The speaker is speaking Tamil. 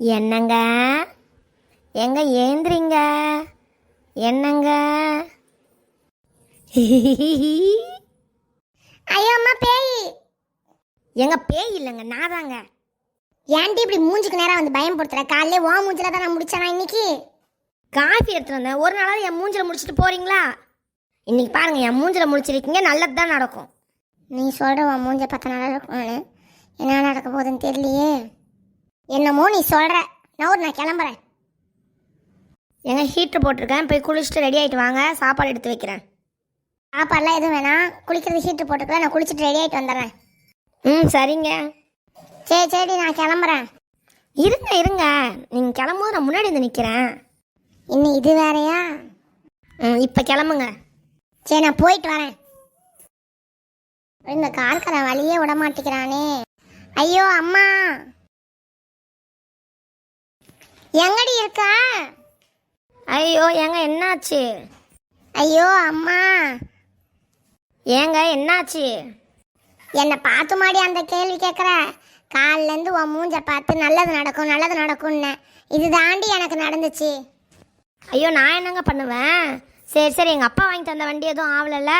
என்னங்க? எங்க ஏந்திரிங்க? என்னங்க? ஐயோ அம்மா பேய். எங்க பேய் இல்லைங்க நான் தாங்க ஏன்டி இப்படி மூஞ்சுக்கு நேரம் வந்து பயம் படுத்துற? காலையில ஓ மூஞ்சில தான் நான் முடிச்சேனா இன்னைக்கு? காஃபி எடுத்துட்டு வந்தேன். ஒரு நாளாவது என் மூஞ்சில முடிச்சுட்டு போறீங்களா? இன்னைக்கு பாருங்க என் மூஞ்சில முடிச்சிருக்கீங்க நல்லது தான் நடக்கும். நீ சொல்ற உன் மூஞ்ச பார்த்த நல்லா இருக்கும்னு. என்ன நடக்க போகுதுன்னு தெரியலையே. என்னமோ நீ சொல்கிற நான் ஒரு நான் கிளம்புறேன். எங்க ஹீட்டர் போட்டிருக்கேன். போய் குளிச்சுட்டு ரெடி ஆகிட்டு வாங்க. சாப்பாடு எடுத்து வைக்கிறேன். சாப்பாடுலாம் எதுவும் வேணாம். குளிக்கிறது ஹீட்டு போட்டிருக்கேன். நான் குளிச்சுட்டு ரெடி ஆகிட்டு வந்துடுறேன். ம் சரிங்க. சரி சரி நான் கிளம்புறேன். இருங்க இருங்க. நீங்கள் கிளம்பும்போது நான் முன்னாடி வந்து நிற்கிறேன் இன்னும் இது வேறையா? ம் இப்போ கிளம்புங்க. சரி நான் போயிட்டு வரேன். இந்த கார்கரை வழியே விட மாட்டேங்கிறானே. ஐயோ அம்மா! எங்கடி இருக்கா? ஐயோ ஏங்க என்னாச்சு? ஐயோ அம்மா. ஏங்க என்னாச்சு? என்னை பார்த்து மாடி அந்த கேள்வி கேட்குற. காலிலேருந்து உன் மூஞ்ச பார்த்து நல்லது நடக்கும் நல்லது நடக்கும்னு. இது தாண்டி எனக்கு நடந்துச்சு. ஐயோ நான் என்னங்க பண்ணுவேன்? சரி சரி எங்கள் அப்பா வாங்கி தந்த வண்டி எதுவும் ஆகலைல்ல